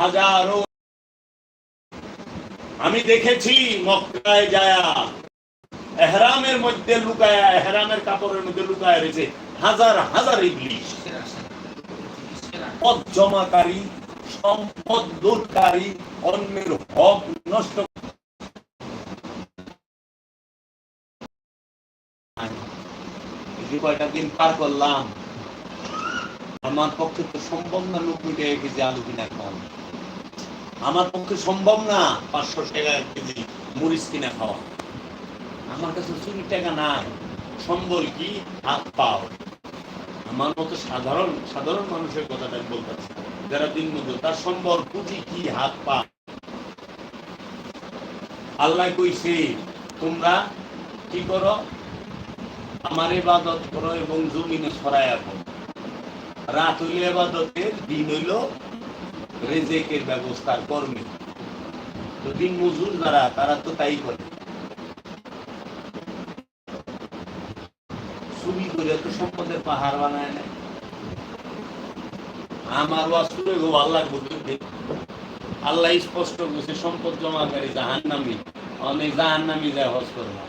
হাজারো। আমি দেখেছি মক্কায় যায়া, এহরামের মধ্যে লুকায়া, এহরামের কাপড়ের মধ্যে লুকায় রয়েছে হাজার হাজার ইবলিশ। পদ জমাকারী, সম্পদ দূরকারী অন্যের হক নষ্ট কয়টা দিন পার করলাম। আমার পক্ষে তো সম্ভব না নব্বই টাকা কেজি আলু কিনা খাওয়া। আমার পক্ষে সম্ভব না পাঁচশো টাকা কেজি মরিচ কিনা খাওয়া। আমার কাছে চুরি টাকা নাই। সম্বল কি? হাত পাও। আমার মতো সাধারণ সাধারণ মানুষের কথাটা আমি বলতেছি যারা দিন মজুর, তার সম্বল পুঁজি কি? হাত পা। আল্লাহ কইছে, তোমরা কি করো? আমার ইবাদত করো এবং জমিনে ছড়াইয়া করো রাত এবাদতের দিন হইল রেজেকের ব্যবস্থার তো দিন মজুর যারা, তারা তো তাই করে। করে তো সম্পদের পাহাড় বানায় আমার গো আল্লাহ আল্লাহ স্পষ্ট বলছে সম্পদ জমাকারী জাহান নামি অনেক জাহান নামি যায় হজ করলাম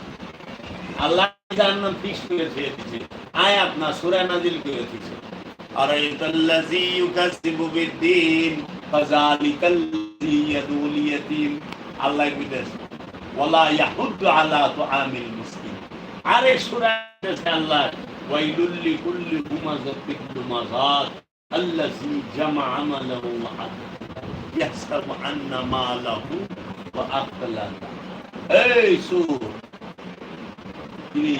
আল্লাহ জাহান নাম ফিক্স করে আয় আপনার সুরায় নাজিল করে দিচ্ছে أرأيت الذي يكذب بالدين فذلك الذي يدعو اليتيم الله يقدس ولا يحض على طعام المسكين আরে সূরা আল্লাহ ওয়াইলুল লিকুল্লি হুমাযাতিন লুমাযাত الذي جمع ماله وعدده يحسب أن ماله وأخلده এই সুর তিনি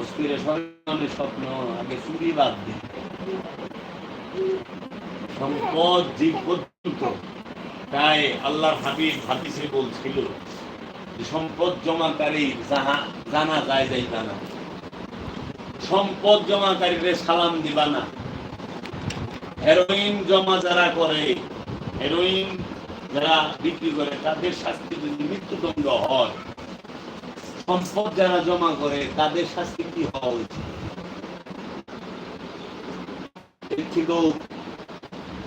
অস্থিরে স্বর্ণের স্বপ্ন আগে চুরি বাদ দিন সম্পদ জীব পর্যন্ত তাই আল্লাহর হাবিব হাদিসে বলছিল সম্পদ জমাকারী যাহা জানা যায় যাই জানা সম্পদ জমাকারীরে সালাম দিবা না। হেরোইন জমা যারা করে, হেরোইন যারা বিক্রি করে, তাদের শাস্তি যদি মৃত্যুদণ্ড হয়, সম্পদ যারা জমা করে, তাদের শাস্তি কি হওয়া উচিত।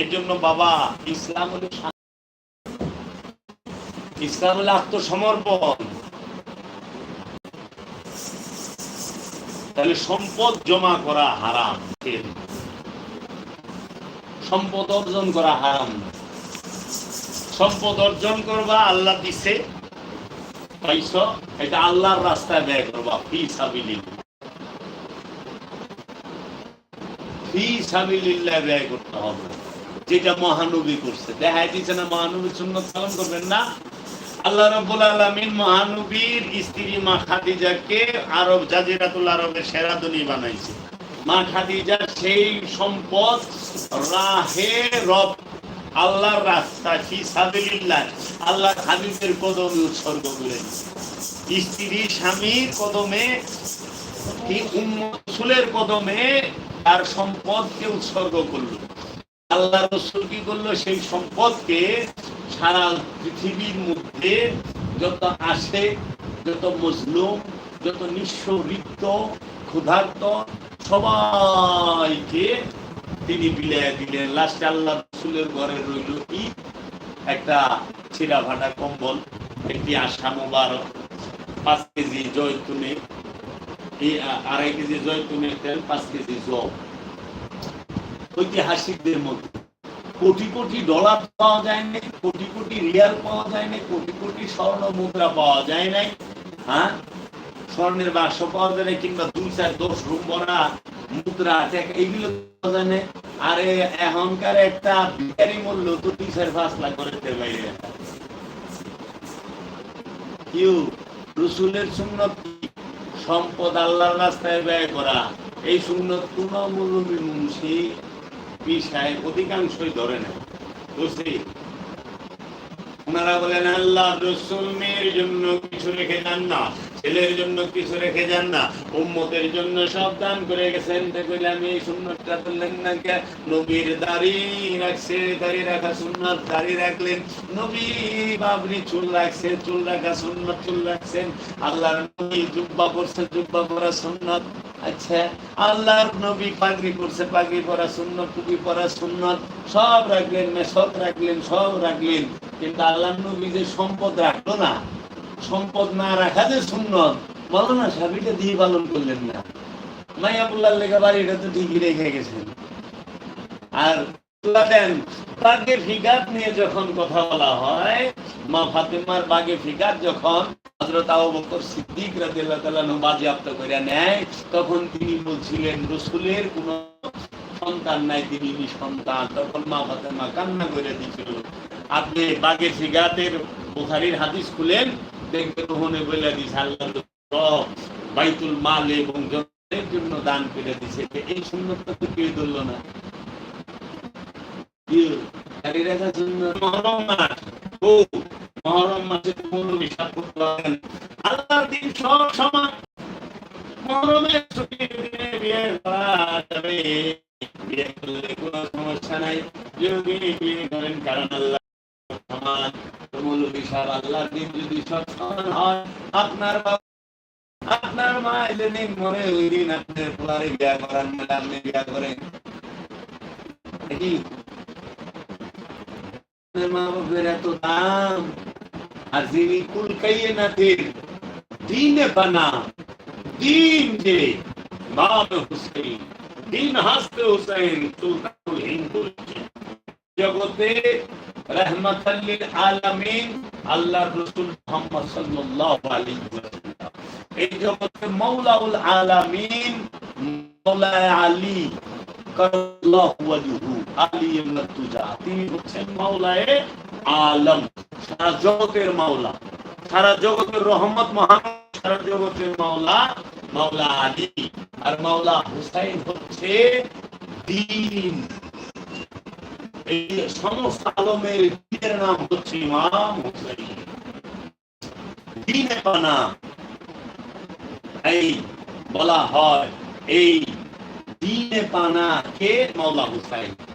এর জন্য বাবা, ইসলাম হলো ইসলাম হলো আত্মসমর্পণ। তাহলে সম্পদ জমা করা হারাম সম্পদ অর্জন করা হারাম। সম্পদ অর্জন করবা, আল্লাহ দিছে। পাইছ? এটা আল্লাহর রাস্তায় ব্যয় করবা, ফি সাবিলিল্লাহ। ফি সাবিলিল্লাহ ব্যয় করতে হবে। যেটা মহানবী করছে। দেখাই দিচ্ছে না মহানবী সুন্নত পালন করবেন না। আল্লাহ রাব্বুল আলামিন মহানবীর স্ত্রী মা খাদিজাকে আরব, জাজিরাতুল আরবের সেরাদনী বানাইছে। মা খাদিজা সেই সম্পদ রাহে রব, আল্লাহর রাস্তা ফি সাবিলিল্লাহ, আল্লাহ খাদিজের কদমে উৎসর্গ করে স্ত্রী স্বামীর কদমে উম্মসুলের কদমে তার সম্পদকে উৎসর্গ করল। আল্লাহ রসুল কি করল? সেই সম্পদকে সারা পৃথিবীর মধ্যে যত আসে, যত মজলুম, যত নিঃস্ব রিক্ত, ক্ষুধার্ত, সবাইকে তিনি বিলাই দিলেন। লাস্টে আল্লাহ রসুলের ঘরে রইল কি? একটা ছিঁড়া ভাটা কম্বল, একটি আশা মোবারক, পাঁচ কেজি জয়তুনে এই আড়াই কেজি জয়তুনের তেল, পাঁচ কেজি জব। ঐতিহাসিকদের মধ্যে। কোটি কোটি ডলার পাওয়া যায় নাই, কোটি কোটি রিয়াল পাওয়া যায় নাই, কোটি কোটি স্বর্ণ মুদ্রা পাওয়া যায় নাই হ্যাঁ? স্বর্ণের বাক্স পাওয়া যায় নাই, কিংবা দুই চার দশ রুম ভরা মুদ্রা এইগুলো পাওয়া যায় না আরে এখনকার একটা ভিখারি মূল্য তো দুই চার পাঁচ লাখ করে বাইরে। কিউ, রসুলের সুন্নত? সম্পদ আল্লাহর রাস্তায় ব্যয় করা। এই সুন্নত কোন মুসি সাহেব অধিকাংশই ধরে না বুঝলি? ওনারা বলেন, আল্লাহ রসুল মেয়ের জন্য কিছু রেখে যান না, ছেলের জন্য কিছু রেখে যান না, উম্মতের জন্য সব দান করে গেছেন। কইলাম এই সুন্নতটা তুললেন না কে? নবীর দাড়ি রাখছে, দাড়ি রাখা সুন্নত, দাড়ি রাখলেন। নবী বাবরি চুল রাখছে, চুল রাখা সুন্নত, চুল রাখছেন। আল্লাহর নবী জুব্বা পরছে, জুব্বা পরা সুন্নত। আচ্ছা আল্লাহর নবী পরা সুন্নত, টুপি পরা সুন্নত, সব রাখলেন রাখলেন, সব রাখলেন। কিন্তু নবী যে সম্পদ রাখল না, সম্পদ না রাখা যে সুন্নত বলো না দিয়ে পালন করলেন না। মাইয়াবুল্লাহ লেখা বাড়িটা তো ঠিকই রেখে গেছেন। আর দেন ফিগার নিয়ে যখন কথা বলা হয়, মা ফাতেমার বাগে ফিগার যখন দেখবেন বাইতুল মাল এবং জনের জন্য দান করে দিছে। এই সুন্নতটা তো কেউ ধরলো না। জন্য মহরম মাস মাসে মৌলবী সাক্ষর করেন আল্লাহর দিন সব সমান মহরমের ছুটির দিনে বিয়ে করা যাবে। বিয়ে করলে কোনো সমস্যা নাই। যদি বিয়ে করেন, কারণ আল্লাহ সমান। মৌলবী সাহেব আল্লাহর দিন যদি সব সমান হয়, আপনার বাবা আপনার মা যেদিন মনে ওই দিন আপনি মা বাপের এত দাম আর যিনি কুল কাইয়ে না দিন বানা দিন যে নাম হুসেন দিন হাসতে হুসেন সুলতানুল হিন্দুল জগতে রহমতাল্লিল আলামিন আল্লাহর রাসূল মুহাম্মদ সাল্লাল্লাহু আলাইহি ওয়াসাল্লাম। এই জগতে মাওলাউল আলামিন মাওলা আলী কাল্লাহু ওয়াজহু তিনি হচ্ছেন মাওলায়ে আলম, সারা জগতের মাওলা। সারা জগতের রহমত মহান, সারা জগতের মাওলা মাওলা আর মাওলা হুসাইন হচ্ছে দিন। এই সমস্ত আলমের দিনের নাম হচ্ছে ইমাম হুসাইন। দিনে পানা। এই বলা হয়, এই দিনে পানা কে মাওলা হুসাইন।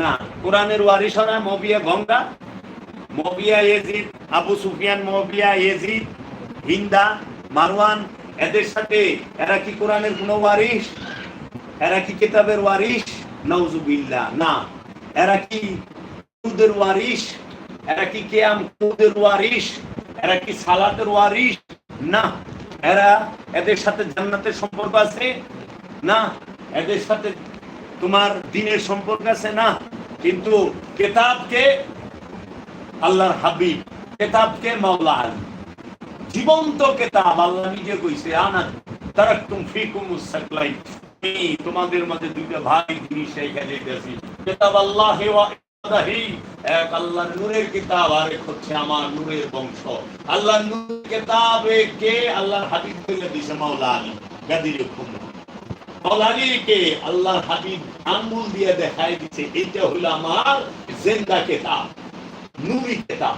না, কোরআনের ওয়ারিসরা মবিয়া গঙ্গা, মবিয়া এজিদ আবু সুফিয়ান মবিয়া এজিদ হিন্দা, মারওয়ান, এদের সাথে এরা কি কোরআনের কোনো ওয়ারিস এরা কি কিতাবের ওয়ারিস নওজুবিল্লাহ না। এরা কি কুদের ওয়ারিস এরা কি কেয়াম কুদের ওয়ারিস এরা কি সালাতের ওয়ারিস না। এরা এদের সাথে জান্নাতের সম্পর্ক আছে? না। এদের সাথে তোমার দিনের সম্পর্ক আছে না, কিন্তু কেতাবকে আল্লাহর হাবিব, কেতাবকে মাওলা আলী। জীবন্ত কেতাব আল্লাহ নিজে কইছে, আনা তারাকতুম ফিকুম সাকলাই আমি তোমাদের মাঝে দুইটা ভাই জিনিস রেখে দিতেছি কেতাব আল্লাহ এক আল্লাহর নূরের কিতাব আর এক হচ্ছে আমার নূরের বংশ। আল্লাহর নূরের কিতাবে কে আল্লাহর হাবিব কইলে দিছে মাওলা আলী? গাদির হুকুম মাওলা আলীকে আল্লাহর হাবিব আঙ্গুল দিয়ে দিছে, এটা আমার জিন্দা কিতাব, নূরি কিতাব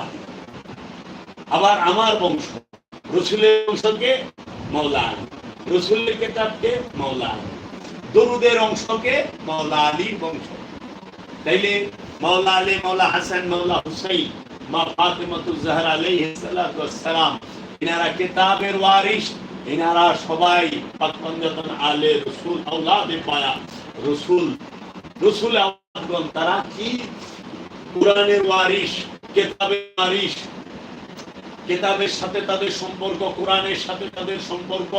আলী। আবার আমার বংশ, রসুলের বংশকে মৌলা রসুলের কেতাবকে মৌলা দরুদের অংশকে মৌলা আলীর বংশ। তাইলে মৌলা আলী মৌলা হাসান মৌলা হুসাইন, মা ফাতেমাতুল জাহরা আলাইহিস ওয়াসসালাম ইনারা কিতাবের ওয়ারিস ইনারা সবাই আলে রসুল, আওলাদে পায়া রসুল। রসুল তারা কি? কোরআনের ওয়ারিস কেতাবের ওয়ারিস কেতাবের সাথে তাদের সম্পর্ক, কোরআনের সাথে তাদের সম্পর্ক,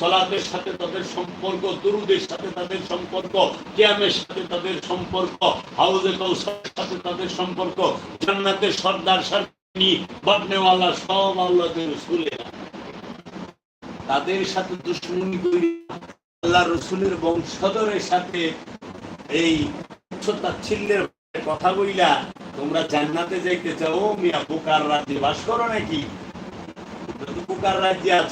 সলাতের সাথে তাদের সম্পর্ক, দুরুদের সাথে তাদের সম্পর্ক, কিয়ামের সাথে তাদের সম্পর্ক, হাউজে কৌশলের সাথে তাদের সম্পর্ক, জান্নাতের সর্দার সরকারি বদনেওয়ালা সব আল্লাহদের রসুলেরা। তাদের সাথে দুশ্মনী করি, আল্লাহ রসুলের বংশধরের সাথে এই তাচ্ছিল্যের কথা বইলা, তোমরা জান্নাতে যাইতে চাও, মিয়া, বোকার রাজ্যে বাস করো নাকি? বোকার রাজ্যে আছো